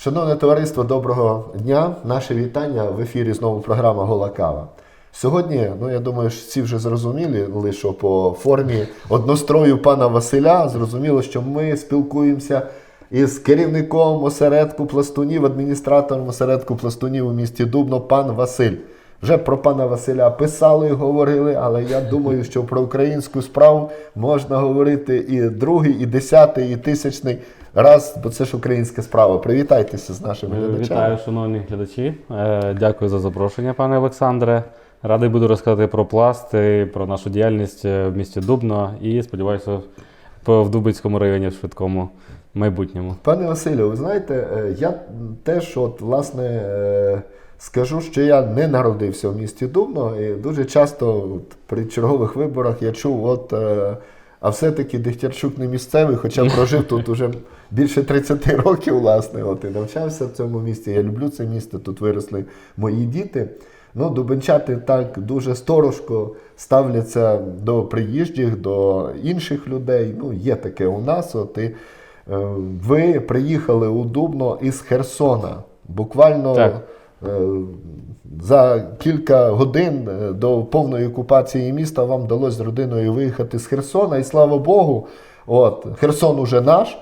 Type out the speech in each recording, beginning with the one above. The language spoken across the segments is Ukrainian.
Шановне товариство, доброго дня. Наше вітання в ефірі знову програма Гола Кава. Сьогодні, ну я думаю, що всі вже зрозуміли, що по формі однострою пана Василя зрозуміло, що ми спілкуємося із керівником осередку пластунів, адміністратором осередку пластунів у місті Дубно, пан Василь. Вже про пана Василя писали і говорили, але я думаю, що про українську справу можна говорити і другий, і десятий, і тисячний раз, бо це ж українська справа. Привітайтеся з нашими глядачами. Вітаю, шановні глядачі. Е, Дякую за запрошення, пане Олександре. Радий буду розказати про пласт, про нашу діяльність е, в місті Дубно і сподіваюся, в Дубицькому районі в швидкому майбутньому. Пане Василю, ви знаєте, е, я теж от, власне е, скажу, що я не народився в місті Дубно, і дуже часто от, при чергових виборах я чув, от, е, а все-таки Дегтярчук не місцевий, хоча прожив тут уже більше 30 років, власне, от, і навчався в цьому місті. Я люблю це місто, тут виросли мої діти. Ну, дубенчати так дуже сторожко ставляться до приїжджих, до інших людей. Ну, є таке у нас. От, і, е, ви приїхали у Дубно із Херсона. Буквально Так. Е, за кілька годин е, до повної окупації міста вам вдалося з родиною виїхати з Херсона. І слава Богу, от, Херсон уже наш.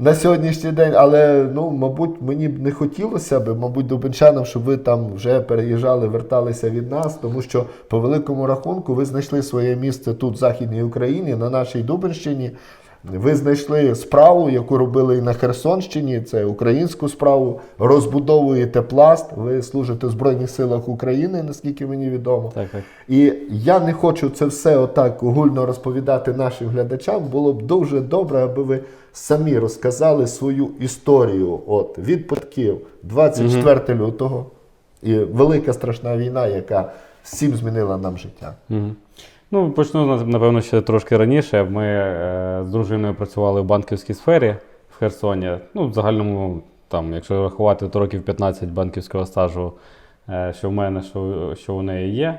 На сьогоднішній день, але ну, мабуть, мені б не хотілося б, мабуть, дубенчанам, щоб ви там вже переїжджали, верталися від нас, тому що по великому рахунку ви знайшли своє місце тут, в Західній Україні, на нашій Дубенщині. Ви знайшли справу, яку робили і на Херсонщині, це українську справу. Розбудовуєте пласт. Ви служите в Збройних силах України, наскільки мені відомо. Так, так. І я не хочу це все отак огульно розповідати нашим глядачам. Було б дуже добре, аби ви самі розказали свою історію. От від початків 24 лютого і велика страшна війна, яка всім змінила нам життя. Мгм. Ну, почну, напевно, ще трошки раніше. Ми е, з дружиною працювали в банківській сфері в Херсоні. Ну, в загальному, там, якщо рахувати, то років 15 банківського стажу, е, що в мене, що, що у неї є.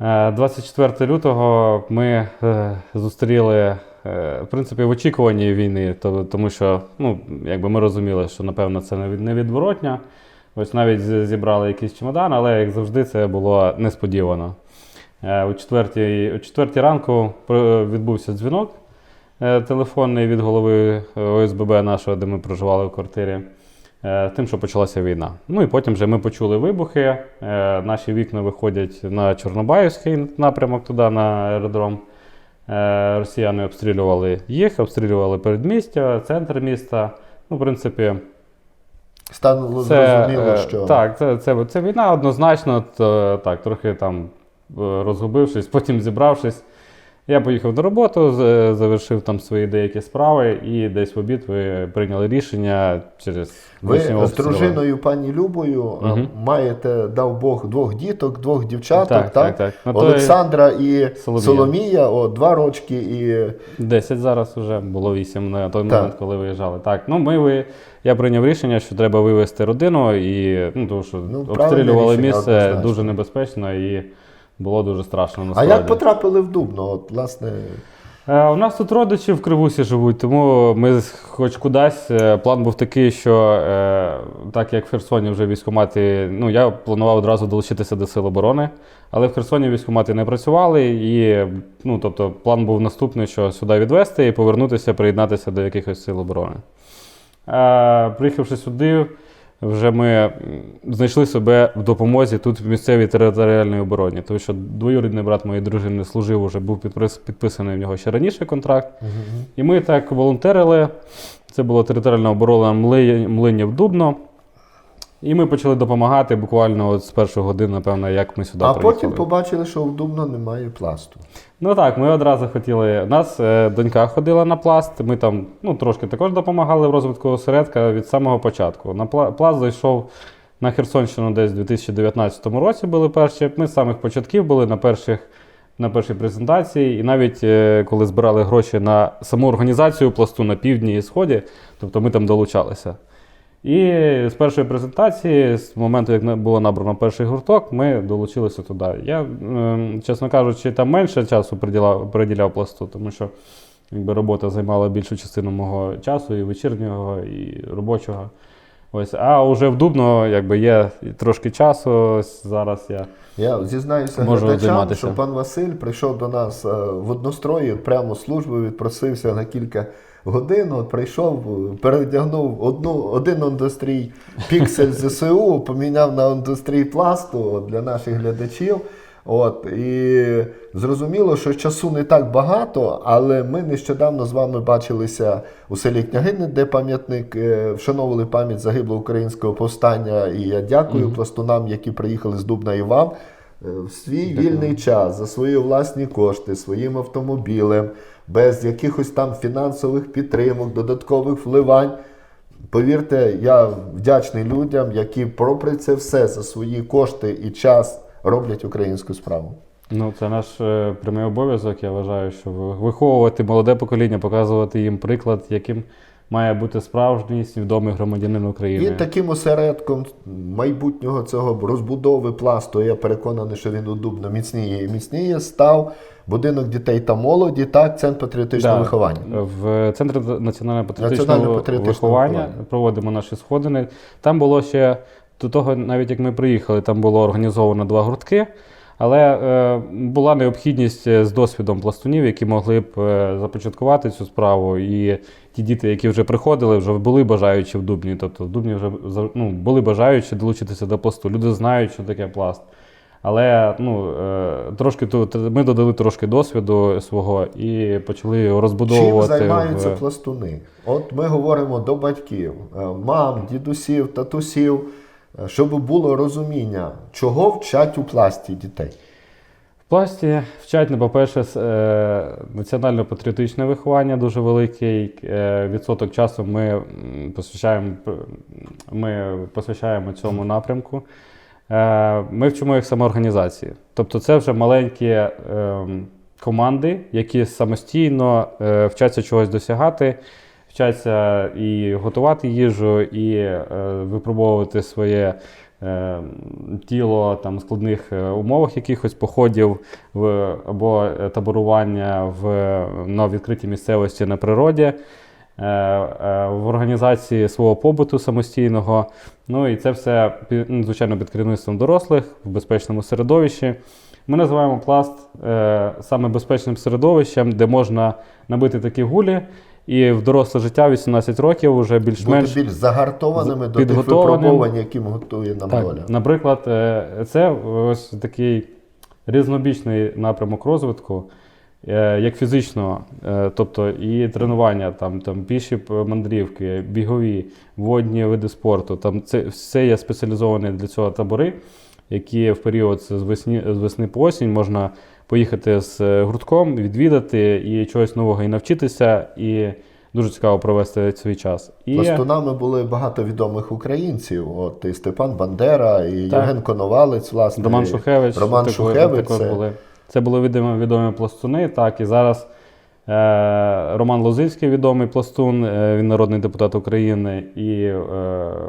Е, 24 лютого ми е, зустріли, е, в принципі, в очікуванні війни, то- тому що ну, якби ми розуміли, що напевно це невід- невідворотня. Ось навіть зібрали якийсь чемодан, але як завжди, це було несподівано. Е, О четвертій, о четвертій ранку відбувся дзвінок е, телефонний від голови е, ОСББ нашого, де ми проживали в квартирі, е, тим, що почалася війна. Ну і потім вже ми почули вибухи. е, Наші вікна виходять на Чорнобаївський напрямок туди, на аеродром. Е, Росіяни обстрілювали їх, обстрілювали передмістя, центр міста. Ну, в принципі, Стало зрозуміло, е, що Так, це, це, це війна однозначно, то, так, трохи там е, розгубившись, потім зібравшись. Я поїхав на роботу, завершив там свої деякі справи, і десь в обід ви прийняли рішення через ви з дружиною пані Любою е, Мгм. маєте, дав Бог, двох діток, двох дівчаток, Так, так, так. На той- Олександра і Соломія. Соломія, о, два рочки і 10 зараз вже було 8 на той Так. момент, коли виїжджали. Так, ну ми ви. Я прийняв рішення, що треба вивезти родину, і ну, тому що Ну, обстрілювали рішення, місце однозначно. дуже небезпечно і було дуже страшно. А як потрапили в Дубно? От, власне, Е, У нас тут родичі в Кривусі живуть, тому ми хоч кудись. е, План був такий, що е, так як в Херсоні вже військкомати, ну я планував одразу долучитися до Сил оборони, але в Херсоні військкомати не працювали, і ну, тобто, план був наступний, що сюди відвести і повернутися, приєднатися до якихось сил оборони. Приїхавши сюди, вже ми знайшли себе в допомозі тут в місцевій територіальній обороні, тому що двоюрідний брат моєї дружини служив, уже був підпис- підписаний в нього ще раніше контракт. І ми так волонтерили. Це була територіальна оборона Мли- Млинів Дубно. І ми почали допомагати буквально от з першої години, напевно, як ми сюди а приїхали. потім побачили, що в Дубно немає пласту. Ну так, ми одразу хотіли. У нас е, донька ходила на пласт. Ми там ну, трошки також допомагали в розвитку осередка від самого початку. На пла- пласт зайшов на Херсонщину десь у 2019 році. Були перші. Ми з самих початків були на перших. На першій презентації, і навіть е, коли збирали гроші на саму організацію пласту на півдні і сході, тобто ми там долучалися. І з першої презентації, з моменту, як було набрано перший гурток, ми долучилися туди. Я, ем, чесно кажучи, там менше часу приділяв, приділяв пласту, тому що якби, робота займала більшу частину мого часу, і вечірнього, і робочого. Ось, а вже в Дубно якби є трошки часу. Зараз я. Я зізнаюся Можу глядачам, займатися. що пан Василь прийшов до нас е, в однострої, прямо з служби, відпросився на кілька годин. От прийшов, передягнув одну, один індустрій піксель ЗСУ, поміняв на індустрій пласту от, для наших глядачів. От, і зрозуміло, що часу не так багато, але ми нещодавно з вами бачилися у селі Княгини, де пам'ятник е, вшановували пам'ять загиблого українського повстання. І я дякую пластунам, які приїхали з Дубна і вам. Е, В свій вільний час за свої власні кошти, своїм автомобілем, без якихось там фінансових підтримок, додаткових вливань. Повірте, я вдячний людям, які попри це все за свої кошти і час роблять українську справу. Ну, це наш е, прямий обов'язок. Я вважаю, що виховувати молоде покоління, показувати їм приклад, яким має бути справжній свідомий громадянин України. І таким осередком майбутнього цього розбудови пласту, я переконаний, що він удобно міцніє і міцніє, став будинок дітей та молоді, так, центр патріотичного Да. виховання. В Центрі національно-патріотичного Національно-патріотичного виховання виховання. проводимо наші сходини. Там було ще до того, навіть як ми приїхали, там було організовано два гуртки. Але е, була необхідність е, з досвідом пластунів, які могли б е, започаткувати цю справу. І ті діти, які вже приходили, вже були бажаючі в Дубні. Тобто в Дубні вже ну, були бажаючі долучитися до пласту. Люди знають, що таке пласт. Але ну, е, трошки тут ми додали трошки досвіду свого і почали його Чим розбудовувати. займаються в... пластуни? От ми говоримо до батьків, мам, дідусів, татусів, щоб було розуміння, чого вчать у пласті дітей. В пласті вчать, ну, по-перше, е, національно-патріотичне виховання дуже великий. Е, відсоток часу ми посвящаємо, ми посвящаємо цьому напрямку. Е, ми вчимо їх самоорганізації. Тобто це вже маленькі е, команди, які самостійно е, вчаться чогось досягати, вчаться і готувати їжу, і е, випробовувати своє е, тіло там, складних е, умовах якихось походів в, або е, таборування в, на відкритій місцевості на природі. е, В організації свого побуту самостійного. Ну і це все ну, звичайно під керівництвом дорослих в безпечному середовищі. Ми називаємо пласт саме безпечним середовищем, де можна набити такі гулі, і в доросле життя 18 років вже більш-менш більш загартованими до тих випробувань, які готує нам так, доля. Наприклад, е, це ось такий різнобічний напрямок розвитку, е, як фізичного, е, тобто і тренування, там, там піші мандрівки, бігові, водні види спорту. Там це все є спеціалізовані для цього табори, які в період з весні, з весни по осінь можна поїхати з е, гуртком, відвідати і чогось нового і навчитися, і дуже цікаво провести свій час. І Пластунами були багато відомих українців. От і Степан Бандера, і Так. Євген Коновалець, власне. Роман Шухевич. Роман також- Шухевич. також це- були. Це були відомі, відомі пластуни. Так, і зараз е, Роман Лозинський, відомий пластун, е, він народний депутат України і е,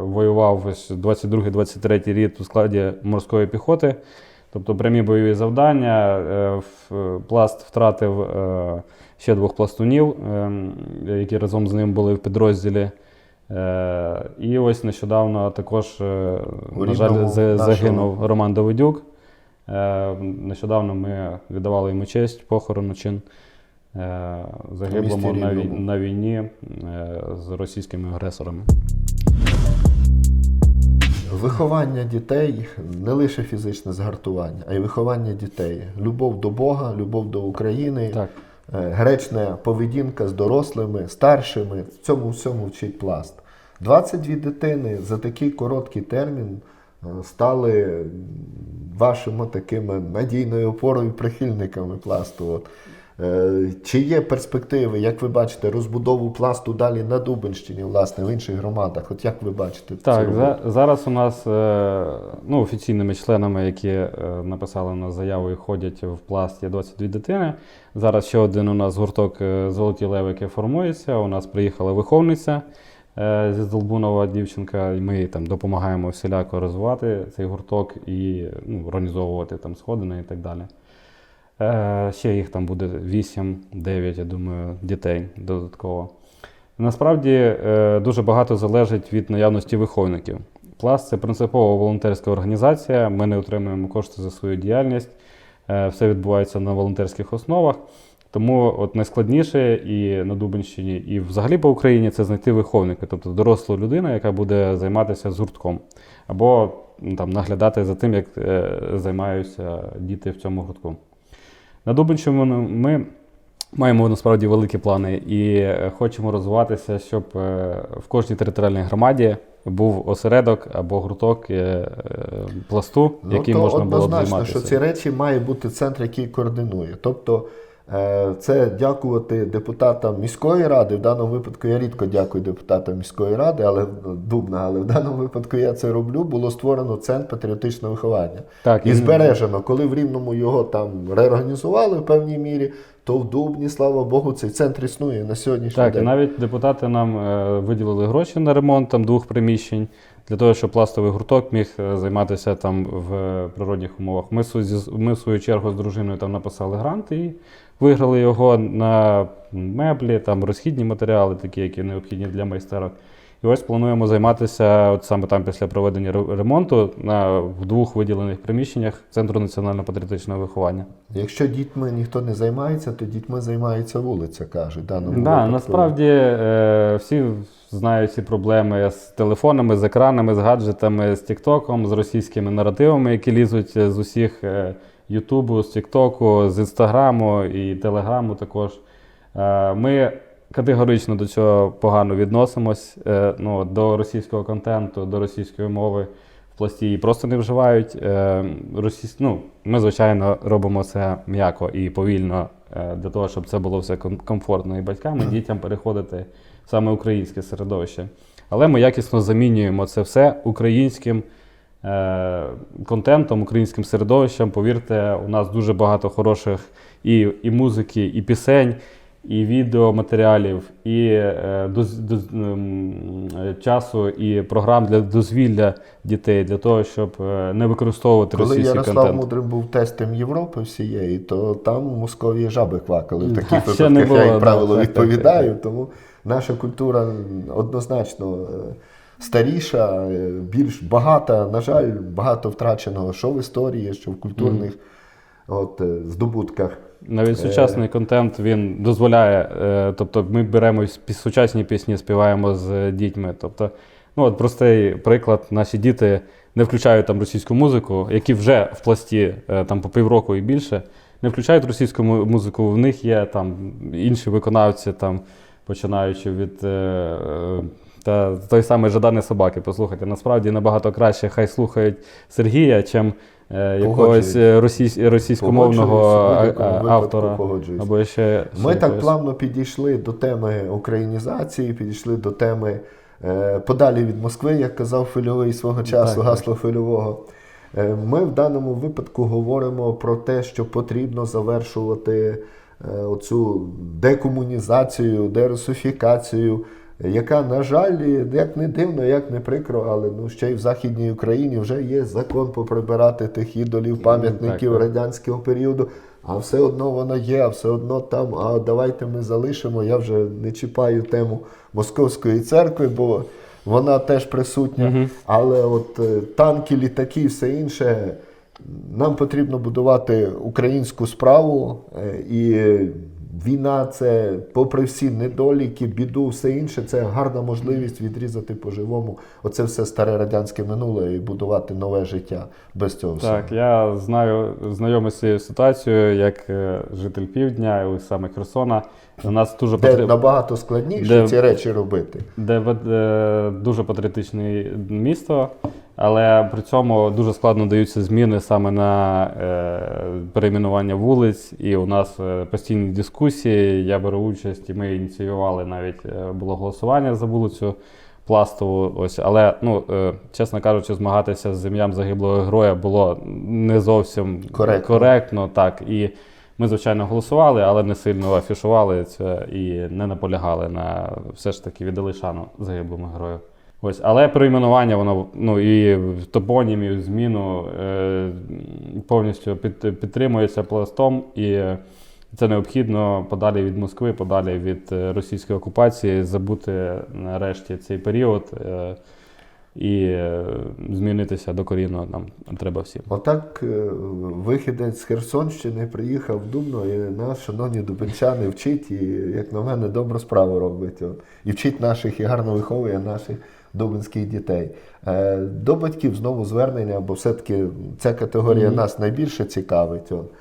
воював ось 22-23 рік у складі морської піхоти. Тобто прямі бойові завдання. Е, в- пласт втратив е, ще двох пластунів, е, які разом з ним були в підрозділі. Е, і ось нещодавно також, е, на жаль, загинув Роман Давидюк. Е, Нещодавно ми віддавали йому честь, похорону чин е, загиблому на, вій- на війні е, з російськими агресорами. Виховання дітей не лише фізичне згартування, а й виховання дітей. Любов до Бога, любов до України, Так. е, гречна поведінка з дорослими, старшими. В Цьому всьому вчить пласт. 22 дитини за такий короткий термін е, стали вашими такими надійною опорою прихильниками пласту. От. Е, Чи є перспективи, як ви бачите, розбудову пласту далі на Дубенщині, власне, в інших громадах? От як ви бачите Так, за, зараз у нас е, ну, офіційними членами, які е, написали на заяву і ходять в пласт, є 22 дитини. Зараз ще один у нас гурток Золоті левики формується. У нас приїхала виховниця зі Здолбунова дівчинка, і ми там допомагаємо всіляко розвивати цей гурток і ну, організовувати там сходини і так далі. Е, ще їх там буде 8-9, я думаю, дітей додатково. Насправді е, дуже багато залежить від наявності виховників. Пласт це принципова волонтерська організація. Ми не отримуємо кошти за свою діяльність. Е, Все відбувається на волонтерських основах. Тому от найскладніше і на Дубенщині, і взагалі по Україні це знайти виховника, тобто дорослу людину, яка буде займатися з гуртком, або там наглядати за тим, як займаються діти в цьому гуртку. На Дубенщині ми маємо насправді великі плани і е, хочемо розвиватися, щоб е, в кожній територіальній громаді був осередок або гурток е, пласту, який Ну, то можна було б однозначно, що ці речі має бути центр, який координує. Тобто це дякувати депутатам міської ради. В даному випадку я рідко дякую депутатам міської ради, але Дубна, але в даному випадку я це роблю. Було створено центр патріотичного виховання. Так, І збережено, коли в Рівному його там реорганізували в певній мірі, то в Дубні, слава Богу, цей центр існує на сьогоднішній Так, і навіть депутати нам е, виділили гроші на ремонт там двох приміщень для того, щоб пластовий гурток міг е, займатися там в е, природних умовах. Ми, ми в свою чергу з дружиною там написали грант і виграли його на меблі, там розхідні матеріали, такі, які необхідні для майстерок. І ось плануємо займатися от саме там після проведення ремонту на в двох виділених приміщеннях Центру національно-патріотичного виховання. Якщо дітьми ніхто не займається, то дітьми займається вулиця, кажуть. в даному Да, насправді е, всі знають ці проблеми з телефонами, з екранами, з гаджетами, з Тіктоком, з російськими наративами, які лізуть з усіх е, Ютубу, з Тіктоку, з Інстаграму і Телеграму також. Е, ми категорично до цього погано відносимось. Е, ну, до російського контенту, до російської мови в пласті її просто не вживають. Е, російсь... ну, ми, звичайно, робимо це м'яко і повільно е, для того, щоб це було все комфортно і батькам, і дітям переходити в саме українське середовище. Але ми якісно замінюємо це все українським е, контентом, українським середовищем. Повірте, у нас дуже багато хороших і, і музики, і пісень, і відеоматеріалів, і е, доз, доз, е, часу, і програм для дозвілля дітей, для того, щоб е, не використовувати Коли російський Ярослав контент. Мудрим був тестом Європи всієї, то там у Московії жаби квакали в таких випадках. Я, як правило, так, відповідаю, так, тому наша культура однозначно е, старіша, більш багата. На жаль, багато втраченого що в історії, що в культурних от, е, здобутках. Навіть сучасний контент він дозволяє. Е, тобто, ми беремо сучасні пісні, співаємо з дітьми. Тобто, ну от простий приклад, наші діти не включають там російську музику, які вже в пласті е, там по півроку і більше, не включають російську му- музику. В них є там інші виконавці, там починаючи від. е, е, Та той самий Жадани собаки, послухайте, насправді набагато краще хай слухають Сергія, чим е, якогось е, російсь, російськомовного автора. погоджуюсь. Або ще Ми так плавно підійшли до теми українізації, підійшли до теми е, подалі від Москви, як казав Фильовий свого часу, так. гасло Фильового. Е, ми в даному випадку говоримо про те, що потрібно завершувати е, оцю декомунізацію, дерусифікацію, яка, на жаль, як не дивно, як не прикро, але ну, ще й в Західній Україні вже є закон поприбирати тих ідолів, пам'ятників так. радянського періоду. А все одно воно є, а все одно там. А давайте ми залишимо. Я вже не чіпаю тему Московської церкви, бо вона теж присутня. Мгм. Але от е, танки, літаки, все інше. Нам потрібно будувати українську справу, е, і війна це, попри всі недоліки, біду, все інше, це гарна можливість відрізати по-живому. Оце все старе радянське минуле і будувати нове життя без цього всього. Я знаю, знайомий з цією ситуацією, як е, житель півдня, і саме Херсона. У нас дуже Де потрібно. набагато складніше Де- ці речі робити. де вед- е, дуже патріотичне місто, але при цьому дуже складно даються зміни саме на е, перейменування вулиць. І у нас е, постійні дискусії. Я беру участь, і ми ініціювали навіть е, було голосування за вулицю. Пластову, ось, але ну е, чесно кажучи, змагатися з ім'ям загиблого героя було не зовсім Коректно. коректно так. І ми, звичайно, голосували, але не сильно афішували це і не наполягали на все ж таки віддали шану загиблому герою. Ось, але перейменування, воно ну і в топонімів, зміну е, повністю під, підтримується пластом. І Це необхідно подалі від Москви, подалі від е, російської окупації, забути нарешті цей період е, і е, змінитися докорінно нам треба всім. Отак е, вихідець з Херсонщини приїхав в Дубно і нас, шановні дубенчани, вчить і, як на мене, добру справу робить. От. І вчить наших і гарно виховує наших дубинських дітей. Е, До батьків знову звернення, бо все-таки ця категорія Мгм. нас найбільше цікавить. От.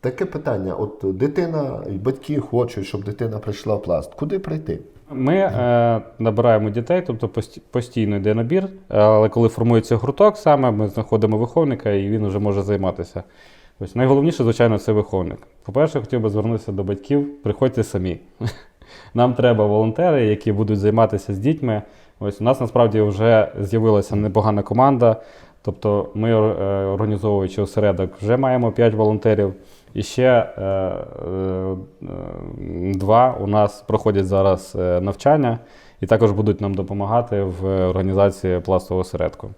Таке питання: от дитина, і батьки хочуть, щоб дитина прийшла в пласт. Куди прийти? Ми е, набираємо дітей, тобто постійно йде набір, але коли формується гурток, саме ми знаходимо виховника і він вже може займатися. Ось найголовніше, звичайно, це виховник. По-перше, хотів би звернутися до батьків, приходьте самі. Нам треба волонтери, які будуть займатися з дітьми. Ось у нас насправді вже з'явилася непогана команда. Тобто ми, е, організовуючи осередок, вже маємо 5 волонтерів. І ще е, е, два у нас проходять зараз е, навчання і також будуть нам допомагати в організації пластового осередку.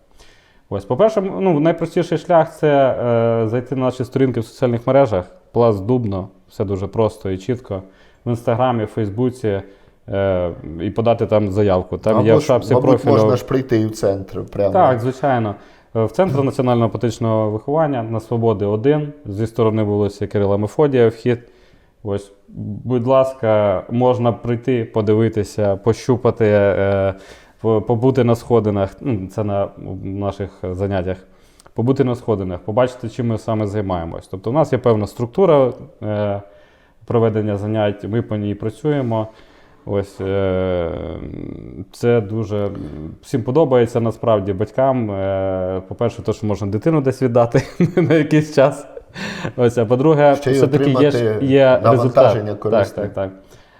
Ось, по-перше, ну, найпростіший шлях це е, зайти на наші сторінки в соціальних мережах. Пласт Дубно, все дуже просто і чітко. В інстаграмі, в Фейсбуці е, і подати там заявку. Там є Або в ж, шапці профілю. можна ж прийти і в центр. Прямо. Так, звичайно. Е, В Центр національного патичного виховання на Свободи 1 зі сторони вулиці Кирила Мефодія вхід. Ось, будь ласка, можна прийти, подивитися, пощупати, е, побути на сходинах. Ну, це на наших заняттях. Побути на сходинах, побачити, чим ми саме займаємось. Тобто, у нас є певна структура е, проведення занять, ми по ній працюємо. Ось е, це дуже всім подобається насправді батькам. Е, По-перше, то, що можна дитину десь віддати на якийсь час. Ось, а по-друге, все-таки є, є результат. Так, так, так.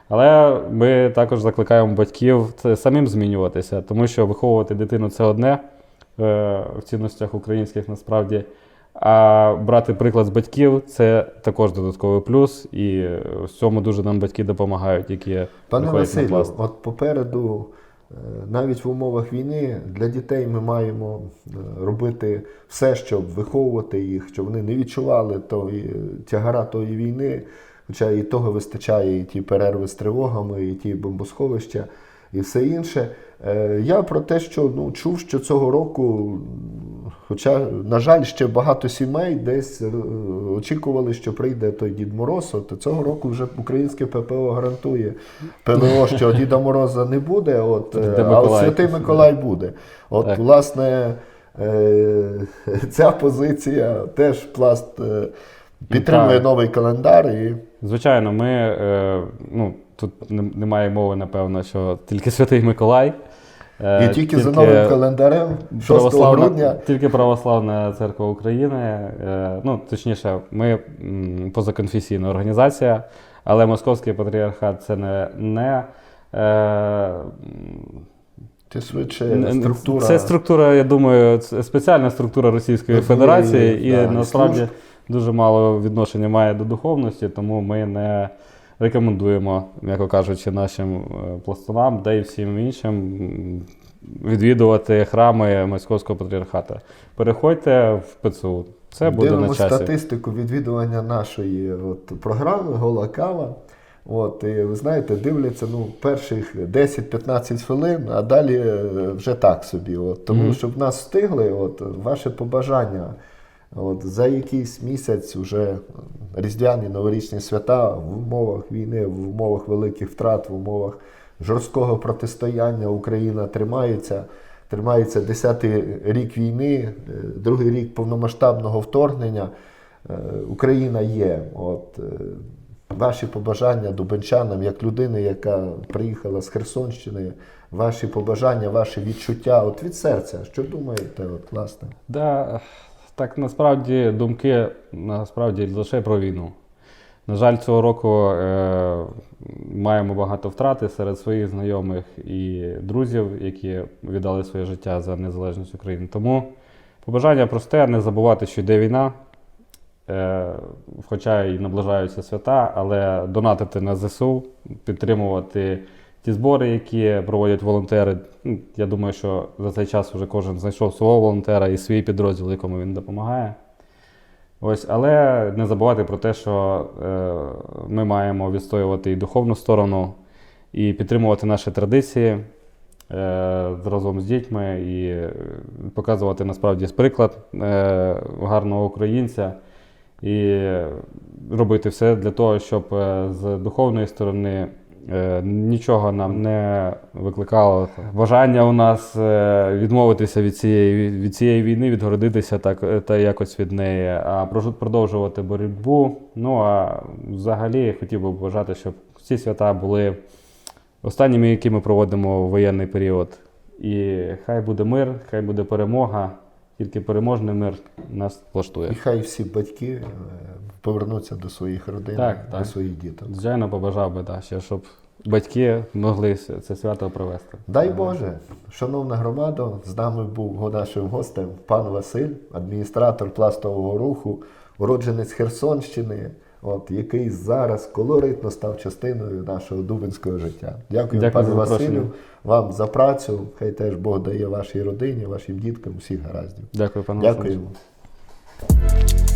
Але ми також закликаємо батьків це самим змінюватися, тому що виховувати дитину це одне е, в цінностях українських насправді. А брати приклад з батьків це також додатковий плюс, і в цьому дуже нам батьки допомагають, які Пане Василю, от попереду, е, навіть в умовах війни, для дітей ми маємо е, робити все, щоб виховувати їх, щоб вони не відчували тої тягара тої війни. Хоча і того вистачає, і ті перерви з тривогами, і ті бомбосховища, і все інше. Е, Я про те, що ну, чув, що цього року, хоча, на жаль, ще багато сімей десь е, очікували, що прийде той Дід Мороз, то цього року вже українське ППО гарантує ПВО, що Діда Мороза не буде, от, е, Де а. Святий Миколай буде. От, Так. власне, е, ця позиція теж пласт е, підтримує новий календар і Звичайно, ми ну, тут немає мови, напевно, що тільки Святий Миколай. Е, І тільки за новим календарем, 6 православна, грудня, Тільки Православна церква України. Е, ну, точніше, ми позаконфесійна організація, але Московський патріархат це не. не е, це швидше структура. Це структура, я думаю, спеціальна структура Російської Однієї, Федерації, і да, насправді дуже мало відношення має до духовності, тому ми не рекомендуємо, м'яко кажучи, нашим е, пластунам, да й всім іншим відвідувати храми Московського патріархата. Переходьте в ПЦУ. Це буде Дивимо на часі. статистику відвідування нашої от, програми Гола кава. От, і ви знаєте, дивляться ну, перших 10-15 хвилин, а далі е, вже так собі. От, тому, Мгм. щоб нас встигли, от, ваше побажання. От, за якийсь місяць вже різдвяні новорічні свята в умовах війни, в умовах великих втрат, в умовах жорсткого протистояння Україна тримається. Тримається 10-й рік війни, е, другий рік повномасштабного вторгнення. Е, Україна є. От, е, ваші побажання дубенчанам, як людини, яка приїхала з Херсонщини, ваші побажання, ваші відчуття от від серця. Що думаєте, от, власне? Да, так насправді думки насправді лише про війну. На жаль, цього року е, маємо багато втрати серед своїх знайомих і друзів, які віддали своє життя за незалежність України. Тому побажання просте: не забувати, що йде війна, е, хоча і наближаються свята, але донатити на ЗСУ, підтримувати ті збори, які проводять волонтери. Ну, Я думаю, що за цей час вже кожен знайшов свого волонтера і свій підрозділ, якому він допомагає. Ось, але не забувати про те, що е, ми маємо відстоювати і духовну сторону, і підтримувати наші традиції е, разом з дітьми, і показувати насправді приклад е, гарного українця, і робити все для того, щоб е, з духовної сторони нічого нам не викликало бажання у нас е, відмовитися від цієї, від цієї війни, відгородитися так, е, та якось від неї, а продовжувати боротьбу. Ну а взагалі хотів би бажати, щоб ці свята були останніми, які ми проводимо в воєнний період. І хай буде мир, хай буде перемога. Тільки переможний мир нас влаштує. І хай всі батьки е, повернуться до своїх родин, Так, до так. своїх діток. Звичайно, побажав би, да, ще, щоб батьки могли це свято провести. Дай Боже, шановна громада, з нами був нашим гостем пан Василь, адміністратор пластового руху, уродженець Херсонщини, от, який зараз колоритно став частиною нашого дубинського життя. Дякую, Дякую пане. Василю, вам за працю. Хай теж Бог дає вашій родині, вашим діткам всіх гараздів. Дякую, пане Дякую. Дякуємо.